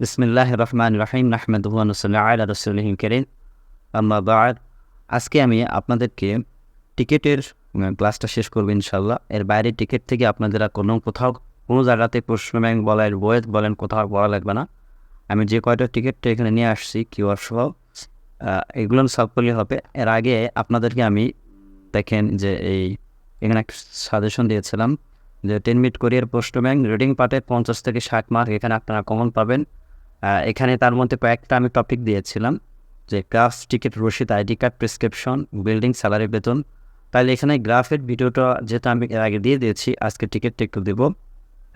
বিসমিল্লাহ রহমান রাহিম আলা রসুলহিম করিম। আম্মা বাদ, আজকে আমি আপনাদেরকে টিকিটের ক্লাসটা শেষ করব ইনশাল্লাহ এর বাইরে টিকিট থেকে আপনাদের কোনো কোথাও, কোনো জায়গাতে প্রশ্ন ব্যাংক বলেন বয়েস বলেন, কোথাও বলা লাগবে না। আমি যে কয়টা টিকিটটা এখানে নিয়ে আসছি, কিউআর সহ এগুলো সলভ করলে হবে। এর আগে আপনাদেরকে আমি দেখেন যে এই, এখানে একটা সাজেশন দিয়েছিলাম যে, টেন মিনিট কোরিয়ার প্রশ্ন ব্যাংক রিডিং পার্টে পঞ্চাশ থেকে ষাট মার্ক, এখানে আপনারা কমন পাবেন। এখানে তার মধ্যে কয়েকটা আমি টপিক দিয়েছিলাম, যে গ্রাফ টিকিট, রসিদ, ID card prescription building salary বেতন। তাহলে এখানে গ্রাফের ভিডিওটা যেটা আমি এর আগে দিয়ে দিয়েছি, আজকে টিকিটটা একটু দেবো।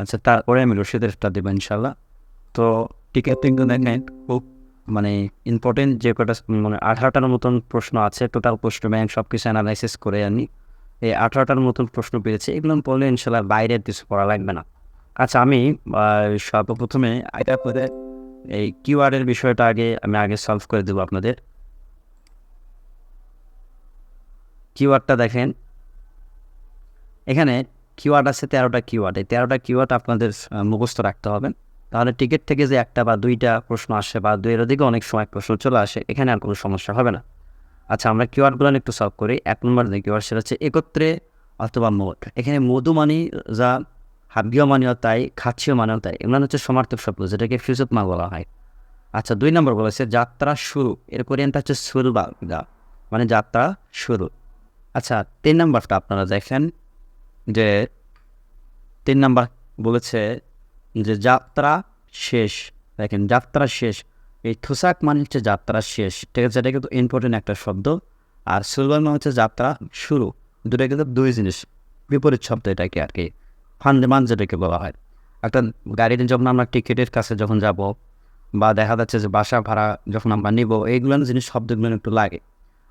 আচ্ছা তারপরে আমি রসিদেরটা দেবো ইনশাল্লাহ তো টিকিট কিন্তু দেখেন, খুব মানে ইম্পর্টেন্ট যে কটা মানে আঠারোটার মতন প্রশ্ন আছে টোটাল প্রশ্ন ব্যাংক সব কিছু অ্যানালাইসিস করে আনি। এই আঠারোটার মতন প্রশ্ন পেয়েছি, এগুলো পড়লে ইনশাল্লাহ বাইরের কিছু পড়া লাগবে না। আচ্ছা আমি সর্বপ্রথমে করে এই কিওয়ার্ডের বিষয়টা আগে আমি আগে সলভ করে দেবো আপনাদের। কিওয়ার্ডটা দেখেন। এখানে কিওয়ার্ড আছে তেরোটা কিওয়ার্ড এই তেরোটা কিওয়ার্ড আপনাদের মুখস্থ রাখতে হবে। তাহলে টিকিট থেকে যে একটা বা দুইটা প্রশ্ন আসে বা দুইয়ের দিকে অনেক সময় প্রশ্ন চলে আসে, এখানে আর কোনো সমস্যা হবে না। আচ্ছা আমরা কিওয়ার্ডগুলো একটু সলভ করি। এক নম্বর যে কিওয়ার্ড সেটা হচ্ছে একত্রে অথবা মোট। এখানে মধু মানি যা হাব্যীয় খাচ্ছিও মানেও তাই এগুলো হচ্ছে সমার্থক শব্দ, যেটাকে ফিউজত মাল বলা হয়। আচ্ছা দুই নম্বর বলেছে যাত্রা শুরু। এর কোরিয়ানটা হচ্ছে শুরু বা মানে যাত্রা শুরু। আচ্ছা তিন নম্বরটা আপনারা দেখেন যে, তিন নাম্বার বলেছে যে, যাত্রা শেষ। দেখেন, যাত্রা শেষ। এই থুসাক মানে হচ্ছে যাত্রা শেষ। ঠিক আছে, এটা কিন্তু ইম্পর্টেন্ট একটা শব্দ। আর সুলবান মানে হচ্ছে যাত্রা শুরু। দুটা কিন্তু দুই জিনিস, বিপরীত শব্দ এটাকে আর কি। ফান্ডেমান যেটাকে বলা হয়। একটা গাড়িতে যখন আমরা টিকিটের কাছে যখন যাব বা দেখা যাচ্ছে যে বাসা ভাড়া যখন আমরা নিব, এইগুলো জিনিস শব্দগুলো একটু লাগে।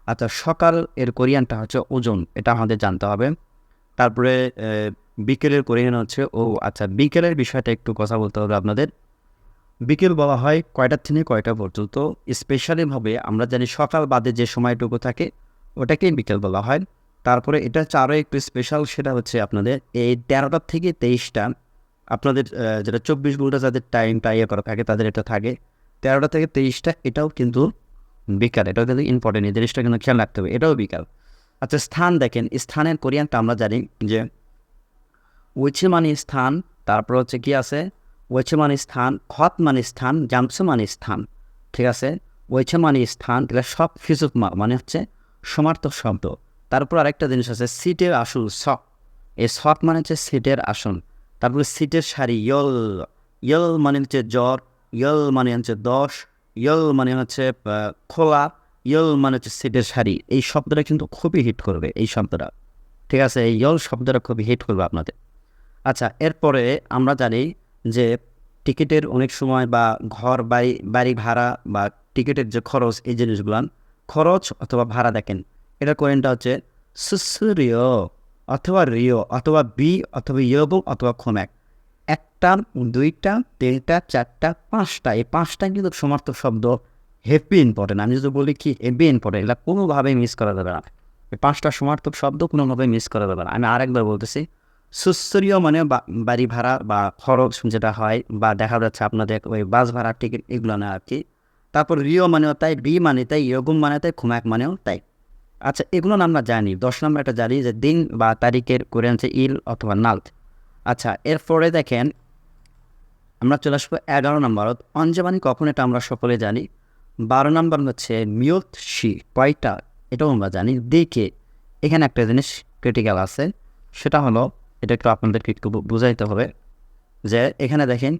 আচ্ছা সকাল এর কোরিয়ানটা হচ্ছে ওজন, এটা আমাদের জানতে হবে। তারপরে বিকেলের কোরিয়ান হচ্ছে ও। আচ্ছা বিকেলের বিষয়টা একটু কথা বলতে হবে আপনাদের। বিকেল বলা হয় কয়টার থেকে কয়টা পর্যন্ত? স্পেশালিভাবে আমরা জানি সকাল বাদে যে সময়টুকু থাকে, ওটাকেই বিকেল বলা হয়। তারপরে এটা আরও একটু স্পেশাল সেটা হচ্ছে আপনাদের এই তেরোটার থেকে তেইশটা আপনাদের যেটা চব্বিশ ঘণ্টা যাদের টাইমটা ইয়ে করা থাকে, তাদের এটা থাকে। তেরোটা থেকে তেইশটা এটাও কিন্তু বিকাল, এটাও কিন্তু ইম্পর্টেন্ট এই জিনিসটা কিন্তু খেয়াল রাখতে হবে, এটাও বিকাল। আচ্ছা স্থান দেখেন, স্থানের কোরিয়ানটা আমরা জানি যে ওয়েছে মানে স্থান, তারপর হচ্ছে কি আছে? ওয়েছে মানে স্থান খত মানে স্থান জামসু মানে স্থান, ঠিক আছে? ওয়েছে মানে স্থান এগুলো সব ফিজুক মানে হচ্ছে সমার্থক শব্দ। তারপর আরেকটা জিনিস আছে, সিটের আসল সক এই সক মানে হচ্ছে সিটের আসন তারপরে সিটের সারি ইয়ল। ইয়ল মানে হচ্ছে জ্বর, ইয়ল মানে হচ্ছে দশ, ইয়ল মানে হচ্ছে খোলা, ইয়ল মানে হচ্ছে সিটের সারি। এই শব্দটা কিন্তু খুবই হিট করবে, এই শব্দটা। ঠিক আছে, এই ইয়ল শব্দটা খুবই হিট করবে আপনাদের। আচ্ছা এরপরে আমরা জানি যে টিকিটের অনেক সময় বা ঘর, বাড়ি বাড়ি ভাড়া বা টিকিটের যে খরচ, এই জিনিসগুলান, খরচ অথবা ভাড়া দেখেন। এটা কোয়েনটা হচ্ছে সুসুরিয় অথবা রিও অথবা বি অথবা ইয়বং অথবা খোম্যাক একটা, দুইটা, তিনটা, চারটা, পাঁচটা। এই পাঁচটা কিন্তু সমার্থক শব্দ হেভি ইম্পর্টেন্ট আমি যদি বলি কি হেভি ইম্পর্টেন্ট এগুলো কোনোভাবেই মিস করা যাবে না। এই পাঁচটা সমার্থক শব্দ কোনোভাবে মিস করা যাবে না। আমি আরেকবার বলতেছি সুস্থরীয় মানে বাড়ি ভাড়া বা খরচ যেটা হয় বা দেখা যাচ্ছে আপনাদের ওই বাস ভাড়া টিকিট এগুলো না আর কি। তারপর রিও মানেও তাই, বি মানে তাই, ইয়গুম মানে তাই, খুমাক মানেও তাই। আচ্ছা এগুলো আমরা জানি। দশ নম্বর একটা জানি যে দিন বা তারিখের কোরিয়ান হচ্ছে ইল অথবা নাল আচ্ছা এরপরে দেখেন আমরা চলে আসব এগারো নম্বর। অঞ্জবানি কখন এটা আমরা সকলে জানি? বারো নম্বর হচ্ছে মিয়ত শি, কয়টা? এটাও আমরা জানি। দেখে, এখানে একটা জিনিস ক্রিটিক্যাল আছে। সেটা হলো, এটা একটু আপনাদেরকে একটু বুঝাইতে হবে যে এখানে দেখেন,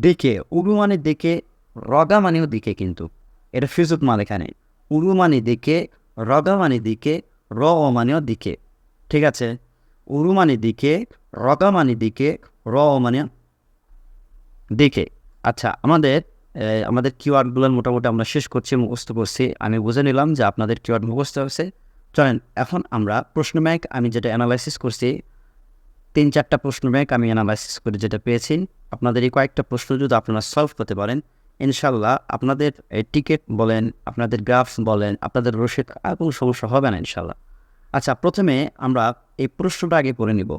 দিকে উরু মানে দিকে রগা মানেও দিকে কিন্তু। এটা ফিজুত মাল এখানে। উরু মানে দিকে রগা মানে দিকে র ও মানেও দিকে, ঠিক আছে? উরু মানে দিকে রগা মানে দিকে র ও মানে দিকে। আচ্ছা আমাদের আমাদের কিওয়ার্ডগুলোর মোটামুটি আমরা শেষ করছি, মুখস্থ করছি। আমি বুঝে নিলাম যে আপনাদের কিওয়ার্ড মুখস্থ হয়েছে। চলেন, এখন আমরা প্রশ্ন ব্যাংক আমি যেটা অ্যানালাইসিস করছি, তিন চারটা প্রশ্ন ব্যাংক আমি অ্যানালাইসিস করে যেটা পেয়েছি। আপনাদের এই কয়েকটা প্রশ্ন যদি আপনারা সলভ করতে পারেন ইনশাল্লাহ আপনাদের টিকিট বলেন, আপনাদের গ্রাফস বলেন, আপনাদের রসিদ, আর কোনো সমস্যা হবে না ইনশাল্লাহ। আচ্ছা প্রথমে আমরা এই প্রশ্নটা আগে পড়ে নিব।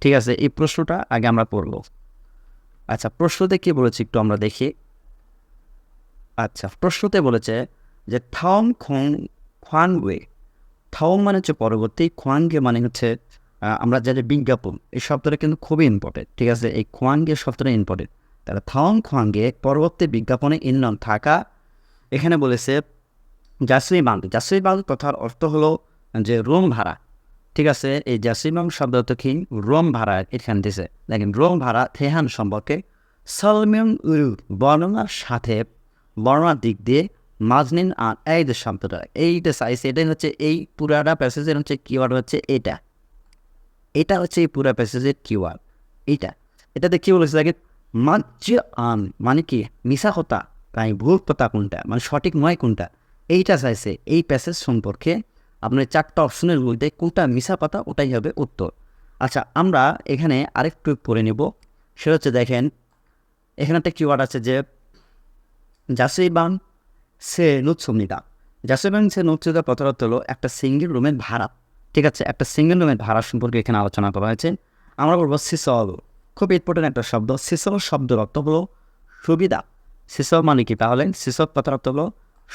ঠিক আছে, এই প্রশ্নটা আগে আমরা পড়ব। আচ্ছা প্রশ্নতে কী বলেছি একটু আমরা দেখি। আচ্ছা প্রশ্নতে বলেছে যে থাউং খং, খোয়ানওয়ে। থাউং মানে হচ্ছে পরবর্তী, খোয়ানগে মানে হচ্ছে আমরা যাদের বিজ্ঞাপন। এই শব্দটা কিন্তু খুবই ইম্পর্টেন্ট ঠিক আছে? এই খোয়ানগে শব্দটা ইম্পর্টেন্ট তাহলে থাউং খোয়ানগে পরবর্তী বিজ্ঞাপনে ইন্ধন থাকা। এখানে বলেছে জাসুই বাং জাসুই বাং কথার অর্থ হলো যে রুম ভাড়া। ঠিক আছে, এই জাসুই বাং শব্দ কি? রুম ভাড়া এখানে দিছে। দেখেন, রুম ভাড়া থেহান সম্পর্কে সলমিয়ং উরু বর্ণনার সাথে বর্ণনার দিক দিয়ে মাজনিন আর এই যে শব্দটা, এইটা সাইজ এটাই হচ্ছে এই পুরাটা প্যাসেজের হচ্ছে কিওয়ার্ড হচ্ছে এটা। এটা হচ্ছে এই পুরা প্যাসেজের কিওয়ার্ড এইটা এটাতে কি বলেছে দেখেন? মাজ্য আন মানে কি? মিশা কথা, তাই ভুল কথা কোনটা? মানে সঠিক নয় কোনটা? এইটা চাইছে, এই প্যাসেজ সম্পর্কে আপনার চারটা অপশনের মধ্যে কোনটা মিশা পাতা ওটাই হবে উত্তর। আচ্ছা আমরা এখানে আরেকটু পড়ে নেব। সেটা হচ্ছে দেখেন, এখানে একটা কিওয়ার্ড আছে যে জাসুইবাং সে নুৎসুমিতা জাসুইবাং সে নুৎসুমিতা অর্থ হলো একটা সিঙ্গেল রুমের ভাড়া। ঠিক আছে? একটা সিঙ্গেল রুমের ভাড়া সম্পর্কে এখানে আলোচনা করা হয়েছে। আমরা বলব সিসল খুব ইম্পর্টেন্ট একটা শব্দ। সিসল শব্দের অর্থ হলো সুবিধা। সিসল মানে কি? তাহলে সিসল কথার অর্থ হলো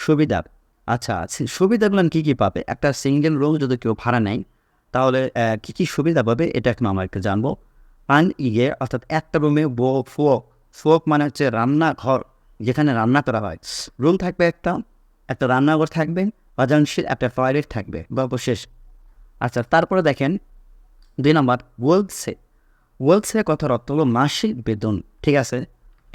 সুবিধা। আচ্ছা সুবিধাগুলো কী কী পাবে? একটা সিঙ্গেল রুম যদি কেউ ভাড়া নেয়, তাহলে কী কী সুবিধা পাবে? এটা এখন আমরা একটু জানব। পান ইয়ে অর্থাৎ একটা রুমে বো ফোক ফোক মানে হচ্ছে রান্নাঘর, যেখানে রান্না করা হয়। রুম থাকবে একটা একটা রান্নাঘর থাকবে অজাংশীল একটা টয়লেট থাকবে, গল্প শেষ। আচ্ছা তারপরে দেখেন, দুই নম্বর ওয়েলসে ওয়েলসে কথার অর্থ হলো মাসিক বেতন, ঠিক আছে?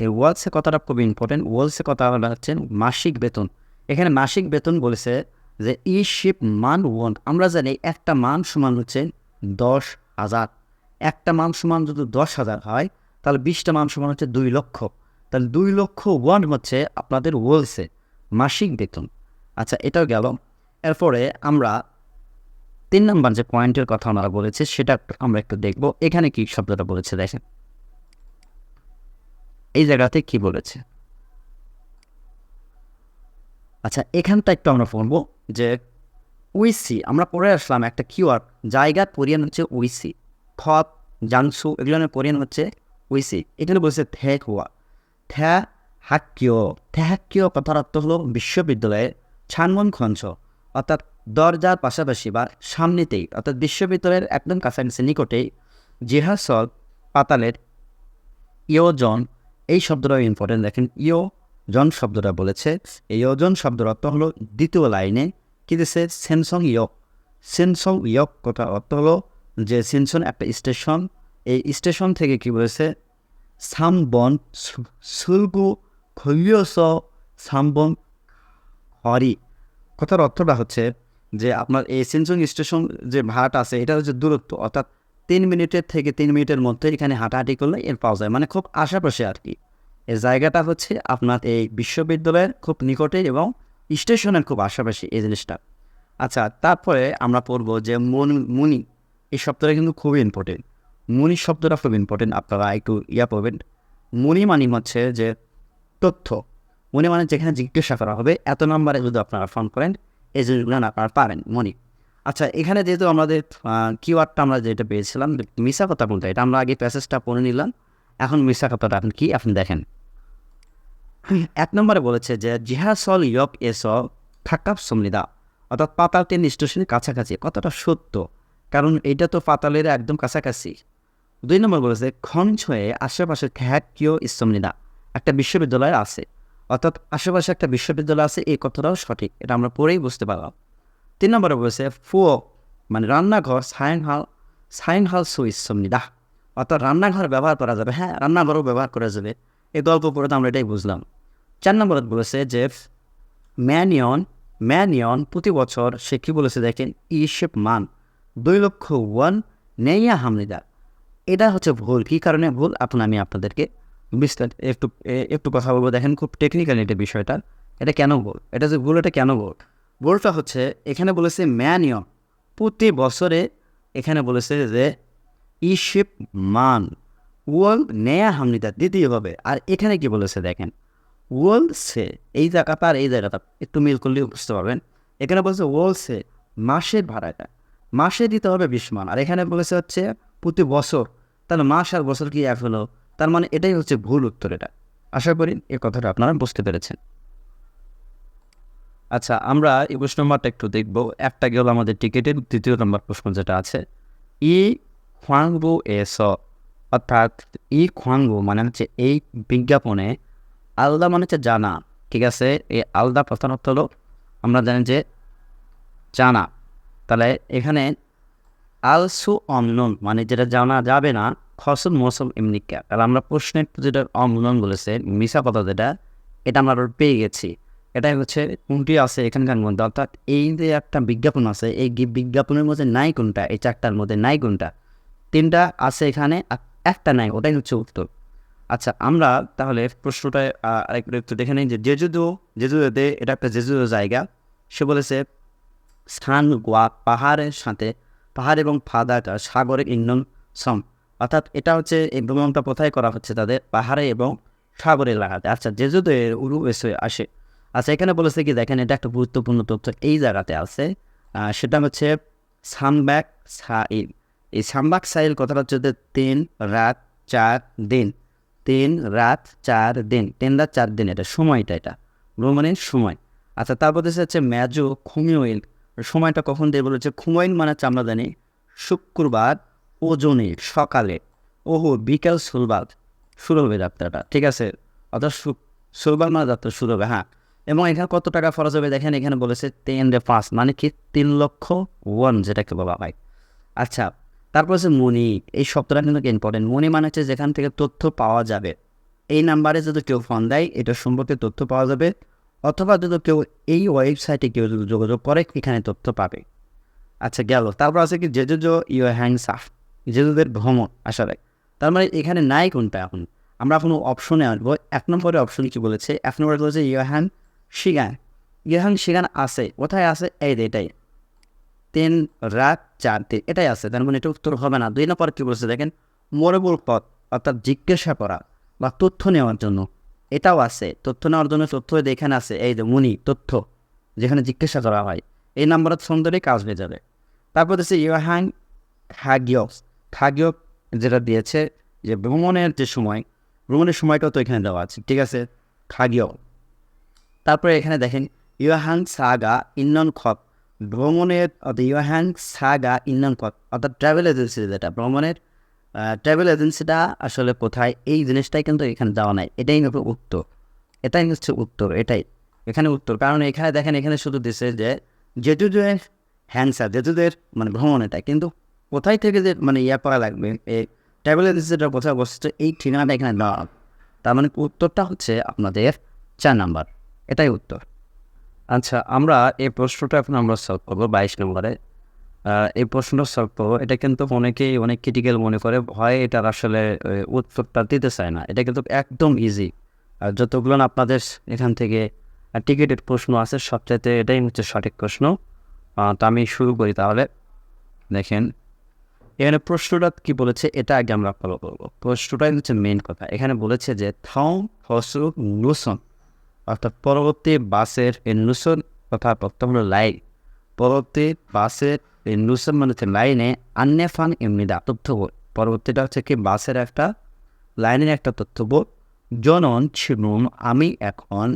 এই ওয়েলসে কথাটা খুব ইম্পর্টেন্ট ওয়েলসে কথা হলো হচ্ছে মাসিক বেতন। এখানে মাসিক বেতন বলেছে যে ই শিপ মান ওয়ান। আমরা জানি একটা মান সমান হচ্ছে দশ হাজার। একটা মান সমান যদি দশ হাজার হয়, তাহলে বিশটা মান সমান হচ্ছে দুই লক্ষ। তাহলে দুই লক্ষ ওয়ান হচ্ছে আপনাদের ওয়েলসে মাসিক বেতন। আচ্ছা এটাও গেল। এরপরে আমরা তিন নম্বর যে পয়েন্টের কথা আমরা বলেছে, সেটা আমরা একটু দেখব। এখানে কি শব্দটা বলেছে, দেখেন। এই জায়গাতে কি বলেছে? আচ্ছা এখানটা একটু আমরা পড়ব যে উইসি, আমরা পড়ে আসলাম একটা কিওয়ার্ড জায়গা পরিয়ান হচ্ছে উইসি, থপ, জাংসু এগুলোর পরিয়ান হচ্ছে উইসি। এখানে বলছে থ্যাক হুয়া থ্যা হাক্কিয় থ্যাহাক্কিয় কথার অর্থ হলো বিশ্ববিদ্যালয়ে ছানমন খঞ্চ অর্থাৎ দরজার পাশাপাশি বা সামনেতেই, অর্থাৎ বিশ্ববিদ্যালয়ের একদম কাছাকাছি নিকটেই জিহাসল পাতালের ইয়োজন, এই শব্দটাও ইম্পর্টেন্ট দেখেন ইয়ো জন শব্দটা বলেছে। এই ওজন শব্দের অর্থ হলো দ্বিতীয় লাইনে কি দিছে? সেনসং ইয়ক। সেনসং ইয়ক কথা অর্থ হলো যে সেনসন একটা স্টেশন। এই স্টেশন থেকে কি বলেছে? সামবন সুলগু খলিয়স সামবন হরি কথার অর্থটা হচ্ছে যে আপনার এই সেনসং স্টেশন যে ভাড়াটা আছে, এটা হচ্ছে দূরত্ব। অর্থাৎ তিন মিনিটের থেকে তিন মিনিটের মধ্যে এখানে হাঁটাহাঁটি করলে এর পাওয়া যায়। মানে খুব আশেপাশে আর কি। এই জায়গাটা হচ্ছে আপনার এই বিশ্ববিদ্যালয়ের খুব নিকটে এবং স্টেশনের খুব আশেপাশে এই জিনিসটা। আচ্ছা তারপরে আমরা পড়ব যে মন মুনি। এই শব্দটা কিন্তু খুবই ইম্পর্টেন্ট মুনি শব্দটা খুব ইম্পর্টেন্ট আপনারা একটু ইয়া পাবেন মুনি মানে হচ্ছে যে তথ্য। মনে মানে যেখানে জিজ্ঞাসা করা হবে। এত নম্বরে যদি আপনারা ফোন করেন এই জিনিসগুলো আপনারা পারেন, মনি। আচ্ছা এখানে যেহেতু আমাদের কিওয়ার্ডটা আমরা যেটা পেয়েছিলাম, মিশা কথা বলতে, এটা আমরা আগে প্যাসেজটা পড়ে নিলাম। এখন মিশা কথাটা আপনি কি, আপনি দেখেন। এক নম্বরে বলেছে যে জিহাসল ইয়ক এস থাকাপ সমৃদা অর্থাৎ পাতাল ট্রেন স্টেশনের কাছাকাছি কতটা সত্য। কারণ এটা তো পাতালের একদম কাছাকাছি। দুই নম্বর বলেছে, খঞ্চ হয়ে আশেপাশে খ্যাকিও ইসমৃদা একটা বিশ্ববিদ্যালয় আছে। অর্থাৎ আশেপাশে একটা বিশ্ববিদ্যালয় আছে, এই কথাটাও সঠিক, এটা আমরা পড়েই বুঝতে পারলাম। তিন নম্বরে বলেছে, ফুয়ো মানে রান্নাঘর সায়ন হাল সায়ন হাল সুইসমৃদা অর্থাৎ রান্নাঘর ব্যবহার করা যাবে হ্যাঁ রান্নাঘরও ব্যবহার করা যাবে। এই গল্প পড়ে তো আমরা এটাই বুঝলাম। চার নম্বরে বলেছে যে, ম্যানিয়ন ম্যানিয়ন প্রতি বছর, সে কী বলেছে দেখেন ইশেপ মান, দুই লক্ষ ওয়ান নেইয়া হামলিদা এটা হচ্ছে ভুল, কী কারণে ভুল? এখন আমি আপনাদেরকে বিস্তার একটু একটু কথা বলব। দেখেন খুব টেকনিক্যাল এটা বিষয়টা। এটা কেন ভুল এটা যে ভুল এটা কেন ভুল ভুলটা হচ্ছে, এখানে বলেছে ম্যানিয়ন প্রতি বছরে এখানে বলেছে যে ইশিপ মান ওয়াল নেয়া হামনিদা দিতেই হবে। আর এখানে কি বলেছে দেখেন? ওয়াল সে, এই জায়গাটা আর এই জায়গাটা একটু মিল করলে বুঝতে পারবেন। এখানে বলছে ওয়াল সে, মাসের ভাড়াটা। মাসে দিতে হবে বিশ মান। আর এখানে বলেছে হচ্ছে, প্রতি বছর, তাহলে মাস আর বছর কি এক হলো? তার মানে এটাই হচ্ছে ভুল উত্তর এটা। আশা করি এই কথাটা আপনারা বুঝতে পেরেছেন। আচ্ছা আমরা এই প্রশ্ন নম্বরটা একটু দেখব। একটা গেল আমাদের টিকিটের দ্বিতীয় নম্বর প্রশ্ন যেটা আছে। ই খোয়াংবু স অর্থাৎ ই খোয়াংবু মানে হচ্ছে এই বিজ্ঞাপনে আলাদা মানে হচ্ছে জানা, ঠিক আছে? এই আলাদা প্রধানত হলো আমরা জানি যে জানা। তাহলে এখানে আলসু অমনন মানে যেটা জানা যাবে না খসল মৌসুম ক্যা তাহলে আমরা প্রশ্নের যেটা অমনন বলেছে, মিশা কথা যেটা, এটা আমরা পেয়ে গেছি। এটাই হচ্ছে কোনটি আছে এখানকার মধ্যে? অর্থাৎ এই যে একটা বিজ্ঞাপন আছে, এই বিজ্ঞাপনের মধ্যে নাই কোনটা? এই চারটার মধ্যে নাই কোনটা? তিনটা আছে এখানে একটা নাই, ওটাই হচ্ছে উত্তর। আচ্ছা আমরা তাহলে প্রশ্নটা আরেকটু একটু দেখে নিই যে জেজুদো, জেজুদোতে এটা একটা জেজুদো জায়গা। সে বলেছে, স্থান গোয়া পাহাড়ের সাথে পাহাড় এবং ফাদাটা সাগরের ইন্ধন সম। অর্থাৎ এটা হচ্ছে এই ভ্রমণটা কোথায় করা হচ্ছে? তাদের পাহাড়ে এবং সাগরে লাগাতে। আচ্ছা এর উরু এসে আসে। আচ্ছা এখানে বলেছে কি, দেখেন, এটা একটা গুরুত্বপূর্ণ তথ্য এই জায়গাতে আছে। সেটা হচ্ছে সামব্যাক সাইল। এই সামবাক সাইল কথাটা হচ্ছে তিন রাত চার দিন। তিন রাত চার দিন। তিন রাত চার দিন, এটা সময়টা এটা। ভ্রমণের সময়। আচ্ছা তারপর হচ্ছে ম্যাজো খুমিওইল সময়টা কখন দিয়ে বলেছে খুমাইন মানে আমরা শুক্রবার ওজনে সকালে। ওহো, বিকেল সুলবাদ। শুরু হবে যাত্রাটা, ঠিক আছে? অর্থাৎ সু- সুলবাদ মানে যাত্রা শুরু হবে হ্যাঁ। এবং এখানে কত টাকা খরচ হবে দেখেন, এখানে বলেছে তিন রে পাঁচ মানে কি তিন লক্ষ ওয়ান যেটাকে বলা হয়। আচ্ছা তারপর হচ্ছে মনি এই শব্দটা কিন্তু ইম্পর্টেন্ট মনি মানে হচ্ছে যেখান থেকে তথ্য পাওয়া যাবে। এই নাম্বারে যদি কেউ ফোন দেয়, এটা সম্পর্কে তথ্য পাওয়া যাবে। অথবা যদি কেউ এই ওয়েবসাইটে কেউ যদি যোগাযোগ করে, এখানে তথ্য পাবে। আচ্ছা গেল। তারপর আছে কি, জেজুজো ইউ হ্যাংস আফ জেজুদের ভ্রমণ আসলে তার মানে এখানে নাই কোনটা এখন? আমরা এখন অপশনে আসব। এক নম্বরে অপশন কি বলেছে? এক নম্বরে বলেছে ইয়োহান শিগান। ইয়োহান শিগান আছে। কোথায় আছে? এই যে এটাই। তিন রাত চার দিন। এটাই আছে। তার মানে এটা উত্তর হবে না। দুই নম্বর কী বলেছে দেখেন? মোরেবল পথ, অর্থাৎ জিজ্ঞাসা করা বা তথ্য নেওয়ার জন্য। এটাও আছে, তথ্য নেওয়ার জন্য তথ্য এখানে আছে। এই যে মুনি, তথ্য, যেখানে জিজ্ঞাসা করা হয়, এই নাম্বারের সুন্দরই কাজ হয়ে যাবে। তারপর হচ্ছে ইয়োহাং খাগিয়ক খাগিয়ক যেটা দিয়েছে যে ভ্রমণের যে সময়, ভ্রমণের সময়টাও তো এখানে দেওয়া আছে, ঠিক আছে? খাগিয়ক। তারপরে এখানে দেখেন ইয়োহাং সাগা ইন্নন খত ভ্রমণের, অর্থাৎ ইয়োহাং সাগা ইন্নন খত অর্থাৎ ট্রাভেল এজেন্সি যেটা, ভ্রমণের ট্রাভেল এজেন্সিটা আসলে কোথায়? এই জিনিসটাই কিন্তু এখানে দেওয়া নাই। এটাই হচ্ছে উত্তর। এটাই হচ্ছে উত্তর, এটাই। এখানে উত্তর। কারণ এখানে দেখেন, এখানে শুধু দিছে যে জেটুদের হ্যান্সার জেটুদের মানে ভ্রমণ এটা। কিন্তু কোথায় থেকে যে মানে ইয়া করা লাগবে? এই ট্রাভেল এজেন্সিটা কোথায় অবস্থিত? এই ঠিকানাটা এখানে দেওয়া তার মানে উত্তরটা হচ্ছে আপনাদের চার নাম্বার। এটাই উত্তর। আচ্ছা আমরা এই প্রশ্নটা এখন আমরা সলভ করব বাইশ নম্বরে। এই প্রশ্নটা সলভ করব। এটা কিন্তু অনেকেই অনেক ক্রিটিক্যাল মনে করে। ভয় এটার আসলে উত্তরটা দিতে চায় না। এটা কিন্তু একদম ইজি আর যতগুলো আপনাদের এখান থেকে টিকিটের প্রশ্ন আছে, সবচাইতে এটাই হচ্ছে সঠিক প্রশ্ন। তো আমি শুরু করি তাহলে। দেখেন, এখানে প্রশ্নটা কি বলেছে, এটা আগে আমরা ফলো করব। প্রশ্নটাই হচ্ছে মেন কথা। এখানে বলেছে যে থং হসু নুসন অর্থাৎ পরবর্তী বাসের এই নুসন তথা প্রথম হলো পরবর্তী বাসের এই নুসন মানে হচ্ছে লাইনে আন্নে ফান এমনিদা তথ্যবোধ পরবর্তীটা হচ্ছে কি, বাসের একটা লাইনের একটা তথ্যবোধ জনন ছিনুন আমি এখন,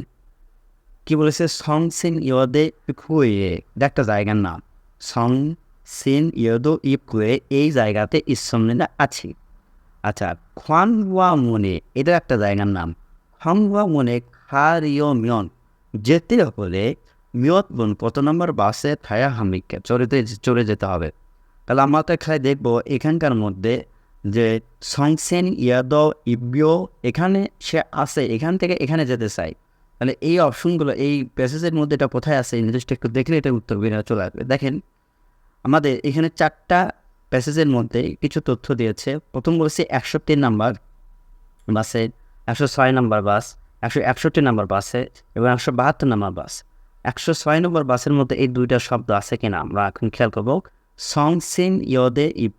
কি বলেছে? সং সিন ইয়দে ইকুয়ে একটা জায়গার নাম। সং সিন ইয়দো ইকুয়ে, এই জায়গাতে ঈশ্বরনীলা আছি। আচ্ছা খোয়ানওয়া মনে এটা একটা জায়গার নাম। খোয়ানওয়া মনে খারিও মিয়ন যেতে হলে মিয়ত বোন কত নম্বর বাসে থায়া হামিককে? চড়িতে চলে যেতে হবে। তাহলে আমরা তো এখানে দেখব, এখানকার মধ্যে যে সংসেন ইয়াদ ইবিও এখানে সে আসে এখান থেকে এখানে যেতে চাই তাহলে এই অপশনগুলো, এই প্যাসেজের মধ্যে এটা কোথায় আছে নির্দিষ্ট একটু দেখলে এটা উত্তর বেরিয়ে চলে আসবে। দেখেন, আমাদের এখানে চারটা প্যাসেজের মধ্যে কিছু তথ্য দিয়েছে। প্রথম বলেছে একশো তিন নাম্বার বাসে, একশো ছয় নাম্বার বাস, একশো একষট্টি নাম্বার বাসে এবং একশো বাহাত্তর নাম্বার বাস। একশো ছয় নম্বর বাসের মধ্যে এই দুইটা শব্দ আছে কিনা আমরা এখন খেয়াল করব। সং সিন ইয়দে ইব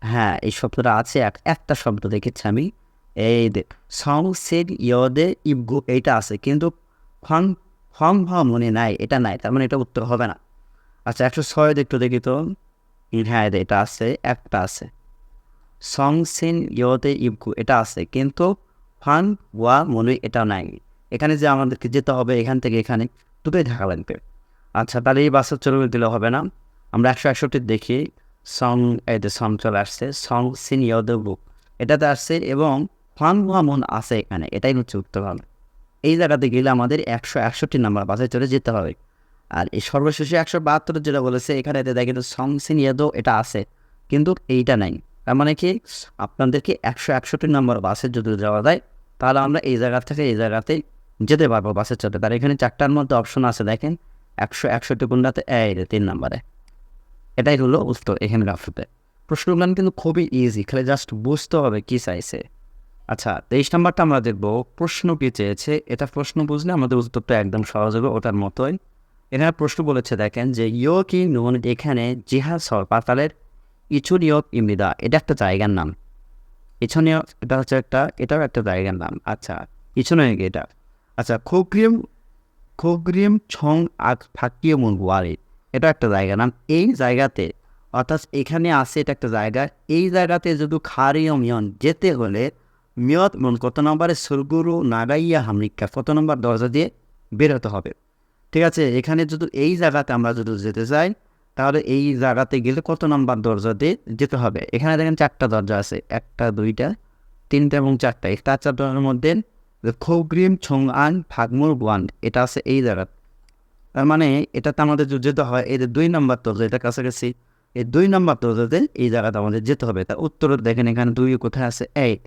হ্যাঁ এই শব্দটা আছে। এক- একটা শব্দ দেখেছি আমি। এই দে সং সিন ইয়দে ইবগু এইটা আছে। কিন্তু ফং ফং ভ মনে নাই, এটা নাই। তার মানে এটা উত্তর হবে না। আচ্ছা একশো ছয় একটু দেখি তো। হ্যাঁ এটা আছে, একটা আছে। সং সিন ইয়দে ইবগু এটা আছে। কিন্তু ফান ওয়া মনে, এটা নাই। এখানে যে আমাদেরকে যেতে হবে, এখান থেকে এখানে। দুটোই থাকা লাগবে। আচ্ছা তাহলে এই বাসের চলে দিলে হবে না। আমরা একশো একষট্টি দেখি। সং যে সং চলে আসছে। সং দ্য বুক এটাতে আসছে এবং ফান মন আছে এখানে। এটাই হচ্ছে উত্তর হবে। এই জায়গাতে গেলে আমাদের একশো একষট্টি নাম্বার বাসে চলে যেতে হবে। আর এই সর্বশেষে একশো বাহাত্তর যেটা বলেছে, এখানে এতে দেখেন সং সিনিয়র এটা আছে। কিন্তু এইটা নাই। তার মানে কি? আপনাদেরকে একশো একষট্টি নম্বর বাসে যদি যাওয়া যায়, তাহলে আমরা এই জায়গা থেকে এই জায়গাতে যেতে পারব বাসের চলতে তার এখানে চারটার মধ্যে অপশন আছে, দেখেন। একশো, একষট্টি কোনটাতে এই তিন নম্বরে। এটাই হলো উত্তর এখানে রাফতে প্রশ্নগুলো কিন্তু খুবই ইজি খালি জাস্ট বুঝতে হবে কি চাইছে। আচ্ছা তেইশ নাম্বারটা আমরা দেখব, প্রশ্ন কি চেয়েছে? এটা প্রশ্ন বুঝলে আমাদের উত্তরটা একদম সহজ হবে ওটার মতোই। এখানে প্রশ্ন বলেছে, দেখেন যে ইয় কি নুন এখানে জিহাদ সর পাতালের ইছুনীয় ইমৃদা এটা একটা জায়গার নাম। ইছনীয় এটা হচ্ছে একটা, এটাও একটা জায়গার নাম। আচ্ছা ইছনীয় এটা। আচ্ছা খোগ্রিম খোগ্রিম ছং আগ ফাঁকিয়ে মুন ওয়ারি এটা একটা জায়গা। নাম এই জায়গাতে, অর্থাৎ এখানে আছে এটা একটা জায়গা। এই জায়গাতে যদি খারিয় মিয়ন যেতে হলে, মিয়ত মন কত নম্বরে? সুরগুরু নাগাইয়া হামরিকা কত নম্বর দরজা দিয়ে বেরোতে হবে। ঠিক আছে? এখানে যদি এই জায়গাতে আমরা যদি যেতে চাই তাহলে এই জায়গাতে গেলে কত নম্বর দরজা দিয়ে যেতে হবে? এখানে দেখেন চারটা দরজা আছে। একটা, দুইটা, তিনটা এবং চারটা। এই চার চারটার মধ্যে খোগ্রিম ছং আন ফাগমুর ওয়ান এটা আছে এই জায়গাতে তার মানে এটাতে আমাদের যেতে হয় এই যে দুই নম্বর দরজা এটা কাছাকাছি, এই দুই নাম্বার দরজাতে এই জায়গাতে আমাদের যেতে হবে। তার উত্তর দেখেন এখানে দুই কোথায় আছে? এইট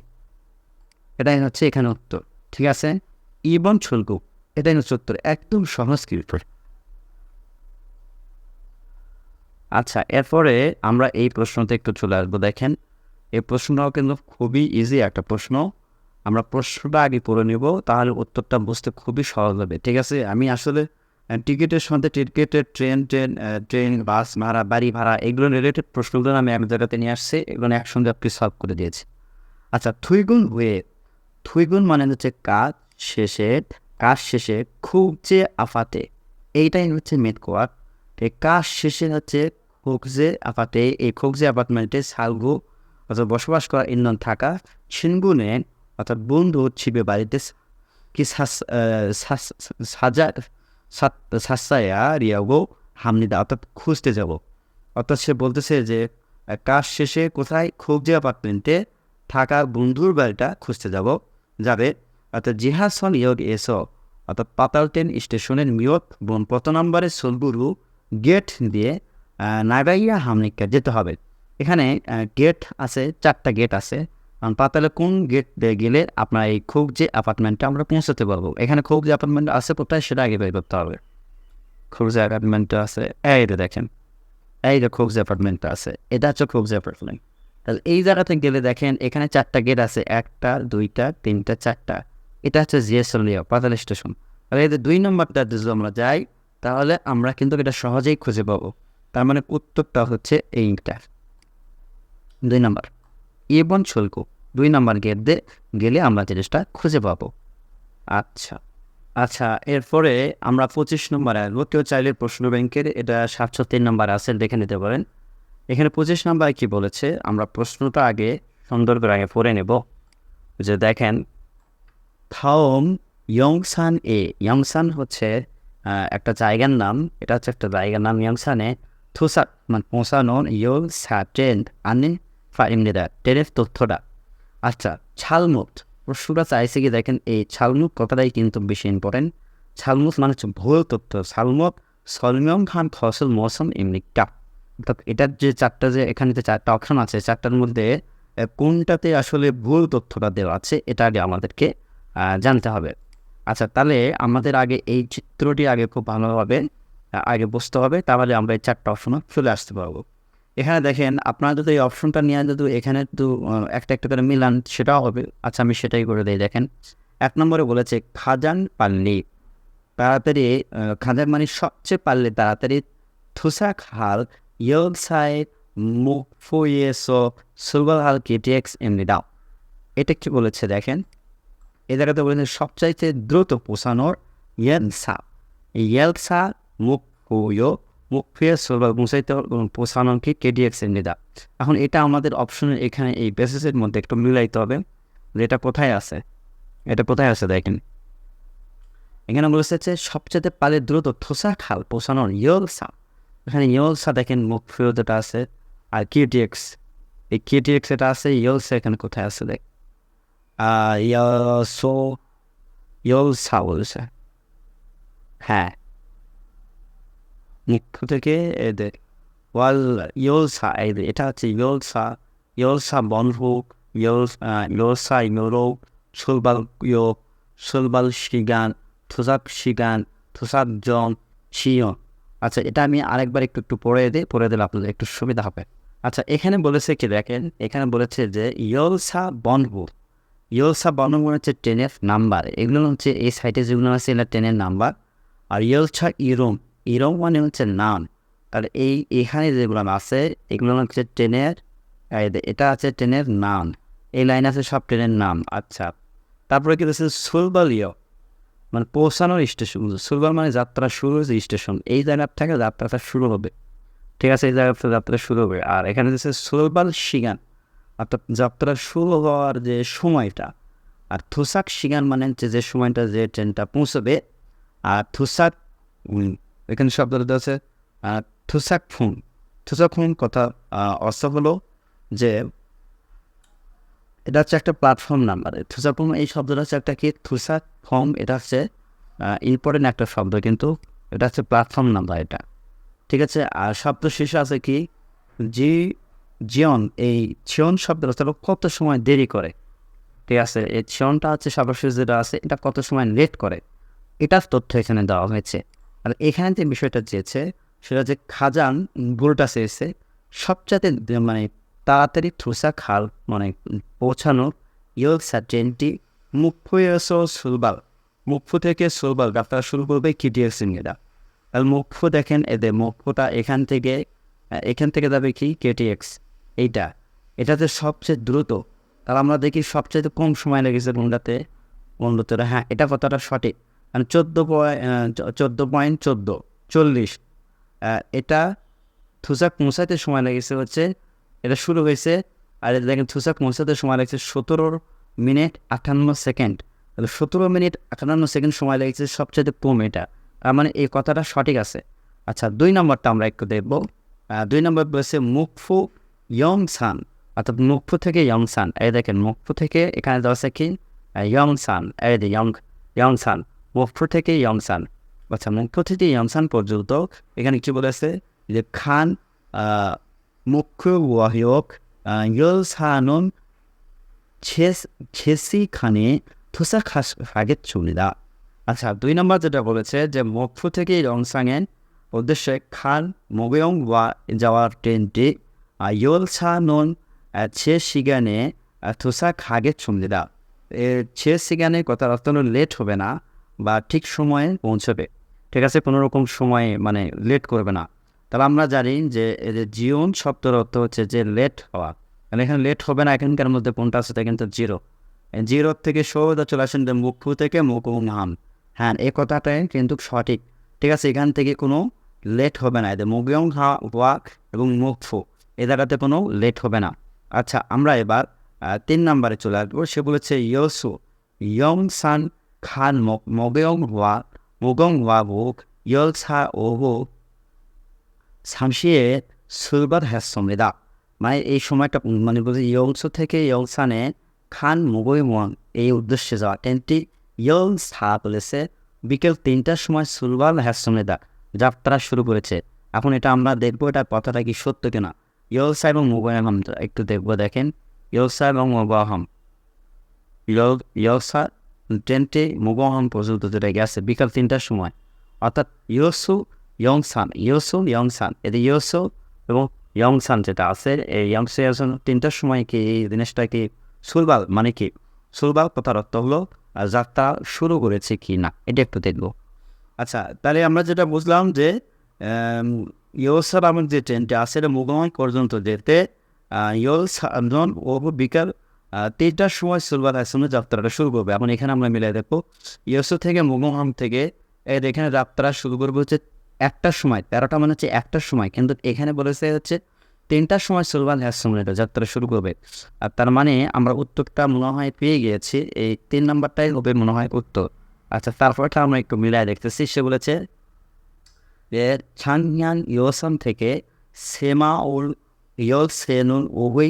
এটাই হচ্ছে এখানে উত্তর, ঠিক আছে? ইবন ছুলকু, এটাই হচ্ছে উত্তর, একদম সহজ কিন্তু আচ্ছা এরপরে আমরা এই প্রশ্নতে একটু চলে আসব। দেখেন, এই প্রশ্নটাও কিন্তু খুবই ইজি একটা প্রশ্ন। আমরা প্রশ্নটা আগে করে নেব, তাহলে উত্তরটা বুঝতে খুবই সহজ হবে, ঠিক আছে? আমি আসলে টিকিটের সাথে টিকিটের ট্রেন ট্রেন ট্রেন, বাস, ভাড়া, বাড়ি ভাড়া এগুলো রিলেটেড প্রশ্নগুলো আমি এক জায়গাতে নিয়ে আসছি, এগুলো একসঙ্গে আপনি সলভ করে দিয়েছি। আচ্ছা থুইগুন ওয়ে, থুইগুন মানে হচ্ছে কাজ শেষে কাজ শেষে খুব যে আফাতে, এইটাই হচ্ছে মেট কোয়ার এই কাজ শেষে হচ্ছে খোকজে আপাতে এই খোকজে অ্যাপার্টমেন্টে সালগু অর্থাৎ বসবাস করা ইন্ধন থাকা ছিনগুনে অর্থাৎ বন্ধু ছিবে বাড়িতে কি সাজা সাসায়া রিয়াগো হামনিদা, অর্থাৎ খুঁজতে যাব। অর্থাৎ সে বলতেছে যে, কাজ শেষে কোথায় খোকজে অ্যাপার্টমেন্টে থাকা বন্ধুর বাড়িটা খুঁজতে যাব, যাবে। অর্থাৎ জিহাসন ইয়োগ এসো। অর্থাৎ পাতাল ট্রেন স্টেশনের মিয়ত বোন কত নম্বরে সোলবুরু গেট দিয়ে নাগাইয়া হামনিকা যেতে হবে। এখানে গেট আছে, চারটা গেট আছে। কারণ পাতালে কোন গেট দিয়ে গেলে আপনার এই খুব যে অ্যাপার্টমেন্টটা আমরা পৌঁছাতে পারব? এখানে খুব যে অ্যাপার্টমেন্ট আছে কোথায় সেটা আগে বের করতে হবে। খুব যে অ্যাপার্টমেন্টটা আছে এইটা দেখেন। এইটা খুব যে অ্যাপার্টমেন্টটা আছে, এটা হচ্ছে খুব যে অ্যাপার্টমেন্ট তাহলে এই জায়গাতে গেলে দেখেন, এখানে চারটা গেট আছে, একটা, দুইটা, তিনটা, চারটা। এটা হচ্ছে জিএসএলিয়া পাতাল স্টেশন তাহলে এদের দুই নম্বরটা যদি আমরা যাই, তাহলে আমরা কিন্তু এটা সহজেই খুঁজে পাবো। তার মানে উত্তরটা হচ্ছে এইটা দুই নাম্বার এবং শুল্ক। দুই নাম্বার গেট দিয়ে গেলে আমরা জিনিসটা খুঁজে পাবো। আচ্ছা। আচ্ছা এরপরে আমরা পঁচিশ নম্বরে আসব। কেউ চাইলে প্রশ্ন ব্যাংকের এটা সাতশো তিন নম্বর আছে, দেখে নিতে পারেন। এখানে পঁচিশ নম্বরে কি বলেছে? আমরা প্রশ্নটা আগে সুন্দর করে আগে পড়ে নেব। যে দেখেন, থাওম ইয়ংসান এ, ইয়ংসান হচ্ছে একটা জায়গার নাম। এটা হচ্ছে একটা জায়গার নাম ইয়ংসানে। থুসা মানে পৌঁছানো ইয়ং সা ট্রেন আনে ফাইমনিরা ট্রেনের তথ্যটা। আচ্ছা ছালমুখ প্রশ্নটা চাইছে কি দেখেন, এই ছালমুখ কথাটাই কিন্তু বেশি ইম্পর্টেন্ট ছালমুখ মানে হচ্ছে ভুল তথ্য। ছালমুখ সলমিয়ম খান ফসল মৌসুম এমনি কাপ। অর্থাৎ এটার যে চারটা যে এখানে যে চারটা অপশন আছে, চারটার মধ্যে কোনটাতে আসলে ভুল তথ্যটা দেওয়া আছে, এটা আগে আমাদেরকে জানতে হবে। আচ্ছা তাহলে আমাদের আগে এই চিত্রটি আগে খুব ভালোভাবে আগে বুঝতে হবে। তাহলে আমরা এই চারটা অপশনে চলে আসতে পারব। এখানে দেখেন, আপনারা যদি এই অপশনটা নিয়ে যদি এখানে তো একটা একটা করে মিলান, সেটাও হবে। আচ্ছা আমি সেটাই করে দিই, দেখেন। এক নম্বরে বলেছে, খাজান পাল্লি তাড়াতাড়ি খাজান মানে সবচেয়ে পারলে তাড়াতাড়ি থুসাক হাল ইয়োগ সাই, মুখ ফুয়েসো হাল কেটিএক্স এমনি দাও। এটা কি বলেছে, দেখেন? এ জায়গাতে বলেছেন সবচাইতে দ্রুত পোষানোর ইয়েলসা ইয়েলসা মুখ ফুয়ো মুখ ফিরে সোলবার পৌঁছাইতে পোষানোকে কেডিএক্স এর নিদা। এখন এটা আমাদের অপশনের এখানে এই বেসিসের মধ্যে একটু মিলাইতে হবে যে এটা কোথায় আছে। এটা কোথায় আছে দেখেন। এখানে বলেছে যে সবচেয়ে পালে দ্রুত থোসা খাল পৌঁছানোর ইয়লসা। এখানে ইয়লসা দেখেন মুখ ফিরো যেটা আছে আর কিউটিএক্স এই কিউটিএক্স এটা আছে, ইয়লসা এখানে কোথায় আছে দেখ। ইয়সো ইয়লসা বলছে। হ্যাঁ। মুখ থেকে এদের ওয়াল ইয়লসা যে এটা হচ্ছে ইয়লসা ইয়লসা ইয়ল ইয়লসা ইমরোক সুলবাল ইয় সুলবাল শিগান থুসাক শিগান থুসাক জন শিয়ন আচ্ছা এটা আমি আরেকবার একটু একটু পড়ে দিই পড়ে দিলে আপনাদের একটু সুবিধা হবে। আচ্ছা এখানে বলেছে কি দেখেন, এখানে বলেছে যে ইয়লসা বনভুক ইয়লসা বনভুক হচ্ছে ট্রেনের নাম্বার। এগুলো হচ্ছে, এই সাইটে যেগুলো আছে এগুলো ট্রেনের নাম্বার। আর ইয়লসা ইরম ইরম মানে হচ্ছে নাম আর এই, এখানে যেগুলো আছে, এগুলো হচ্ছে ট্রেনের এটা আছে ট্রেনের নাম এই লাইন আছে সব ট্রেনের নাম আচ্ছা তারপরে কি হচ্ছে? সুলবালিও মানে পৌঁছানোর স্টেশন সুলবাল মানে যাত্রা শুরু হয়েছে স্টেশন, এই জায়গার থেকে যাত্রাটা শুরু হবে। ঠিক আছে, এই জায়গা থেকে যাত্রা শুরু হবে। আর এখানে হচ্ছে সুলবাল শিগান, অর্থাৎ যাত্রা শুরু হওয়ার যে সময়টা, আর থুসাক শিগান মানে হচ্ছে যে সময়টা যে ট্রেনটা পৌঁছবে, আর থুসাক এখানে শব্দটা আছে থুসাক ফুন। থুসাক ফুন কথা অর্থ হলো যে এটা হচ্ছে একটা প্ল্যাটফর্ম নাম্বার থুসাক ফর্ম এই শব্দটা হচ্ছে একটা কি? থুসাক ফর্ম, এটা হচ্ছে ইম্পর্টেন্ট একটা শব্দ, কিন্তু এটা হচ্ছে প্ল্যাটফর্ম নাম্বার এটা। ঠিক আছে? আর শব্দ শেষে আছে কি? জি, জিয়ন, এই চিয়ন শব্দটা হচ্ছে কত সময় দেরি করে। ঠিক আছে? এই চিয়নটা হচ্ছে সর্বশেষ যেটা আছে, এটা কত সময় লেট করে। এটার তথ্য এখানে দেওয়া হয়েছে। আর এখানে যে বিষয়টা চেয়েছে, সেটা যে খাজান ভুলটা চেয়েছে, সবচাইতে দে- মানে তাড়াতাড়ি থুসা খাল মানে পৌঁছানো ইয়লসা ট্রেনটি মুখ্য সুলবাল। মুখ্য থেকে সুলবাল যাত্রা শুরু করবে কিটিএস সিংহেরা। আর মুখ্য দেখেন এদের মুখ্যটা এখান থেকে এখান থেকে যাবে কি? কেটিএক্স। এইটা, এটাতে সবচেয়ে দ্রুত, তাহলে আমরা দেখি সবচেয়ে কম সময় লেগেছে কোনটাতে কোনটাতে হ্যাঁ এটা কথাটা সঠিক। মানে চোদ্দ চোদ্দ পয়েন্ট চোদ্দ, চল্লিশ। এটা থুসাক পৌঁছাতে সময় লেগেছে হচ্ছে, এটা শুরু হয়েছে, আর এটা দেখেন থুসাক পৌঁছাতে সময় লেগেছে সতেরো মিনিট আটান্ন সেকেন্ড। তাহলে সতেরো মিনিট আটান্ন সেকেন্ড সময় লেগেছে সবচেয়ে কম এটা। তার মানে এই কথাটা সঠিক আছে। আচ্ছা দুই নম্বরটা আমরা একটু দেখব। দুই নম্বর বলেছে মুখফু ইয়ং সান অর্থাৎ মুখফু থেকে ইয়ং সান এই দেখেন মুখফু থেকে এখানে দেওয়া আছে কি? ইয়ং সান এই যে ইয়ং ইয়ং মুখফু থেকে ইয়ং সান আচ্ছা মুখ্য থেকে ইয়ামসান পর্যন্ত এখানে কি বলেছে যে খান মুখ্য ওয়াহিয়ক ইয়ল সানন ছেসি খানে থুসা খাস ফাগের চুলিদা আচ্ছা দুই নম্বর যেটা বলেছে যে মুখ্য থেকে রংসাংয়ের উদ্দেশ্যে খান মোগেয়ং ওয়া যাওয়ার ট্রেনটি ইয়ল সানন ছে সিগানে থুসা খাগের চুলিদা ছে সিগানে কথা অর্থ লেট হবে না। বা ঠিক সময়ে পৌঁছবে। ঠিক আছে? কোনো রকম সময়ে মানে লেট করবে না। তাহলে আমরা জানি যে যে জীবন শব্দের অর্থ হচ্ছে যে লেট হওয়া। মানে এখানে লেট হবে না, এখানকার মধ্যে কোনটা আছে কিন্তু জিরো জিরো থেকে সোজা চলে আসেন যে মুখু থেকে মুখ নাম। হ্যাঁ এই কথাটাই কিন্তু সঠিক। ঠিক আছে? এখান থেকে কোনো লেট হবে না। এদের মুগিয়ং হা ওয়াক এবং মুখফু এ জায়গাতে কোনো লেট হবে না। আচ্ছা আমরা এবার তিন নম্বরে চলে আসব। সে বলেছে, ইয়সু, ইয়ং সান খান মগেয়ং ওয়া মুগং ওয়া বুক ইয়লসা ওহো সামসিয়ে সুলবার হ্যাসমৃদা মানে এই সময়টা মানে বলছে ইয়ংস থেকে ইয়ংসানে খান মুগই মন এই উদ্দেশ্যে যাওয়া ট্রেনটি ইয়ংসা বলেছে বিকেল তিনটার সময় সুলবার হ্যাসমৃদা যাত্রা শুরু করেছে এখন এটা আমরা দেখব এটা কথাটা কি সত্য কিনা ইয়লসা এবং মুগয়াহাম একটু দেখব দেখেন ইয়লসা এবং মুগাহাম ইয়লসা ট্রেনটি মুগহাম পর্যন্ত যেটা গেছে বিকাল তিনটার সময়। অর্থাৎ ইয়সু ইয়ংসান ইয়সু ইয়ংসান। এতে ইয়সু এবং ইয়ংসান যেটা আছে, এই ইয়ংসু ইয়ংসান তিনটার সময় কি এই জিনিসটা কি সুলবাল মানে কি? সুলবাল কথার অর্থ হলো যাত্রা শুরু করেছে কি না? এটা একটু দেখব। আচ্ছা তাহলে আমরা যেটা বুঝলাম যে ইয়োসার আমার যে ট্রেনটা আছে, এটা মুগমাই পর্যন্ত যেতে ইয়োসান ও বিকাল তিনটার সময় সুলবার হাসানের যাত্রাটা শুরু করবে। এখন এখানে আমরা মিলাই দেখব ইয়োসো থেকে মুগমহাম থেকে এখানে যাত্রা শুরু করবে হচ্ছে একটার সময়, তেরোটা মানে হচ্ছে একটার সময়। কিন্তু এখানে বলেছে হচ্ছে তিনটার সময় সুলবান এটা যাত্রা শুরু করবে। আর তার মানে আমরা উত্তরটা মনে হয় পেয়ে গিয়েছি, এই তিন নাম্বারটাই হবে মনে হয় উত্তর। আচ্ছা তারপরটা আমরা একটু মিলায় দেখতেছি, সে বলেছে যে ছাংয়ান থেকে সেমা ওল ইয়ল সেনুন ওহুই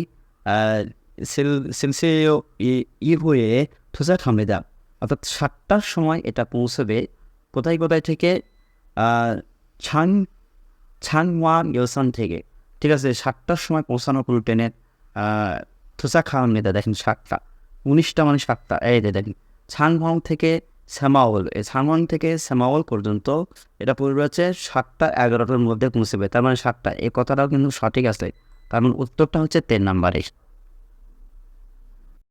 সিলসিও ই হয়ে থুসা খামেদা অর্থাৎ সাতটার সময় এটা পৌঁছবে। কোথায় কোথায় থেকে? ছান ছাংওয়ান ইয়োসান থেকে। ঠিক আছে, সাতটার সময় পৌঁছানো পুরো ট্রেনের থুসা খামেদা দেখেন সাতটা, উনিশটা মানে সাতটা। এই দেখেন ছাংওয়াং থেকে শ্যামাওল। এই ছাংওয়াং থেকে শ্যামাওল পর্যন্ত এটা পড়বে হচ্ছে সাতটা এগারোটার মধ্যে পৌঁছবে। তার মানে সাতটা। এই কথাটাও কিন্তু সঠিক আছে। কারণ উত্তরটা হচ্ছে তিন নাম্বারে।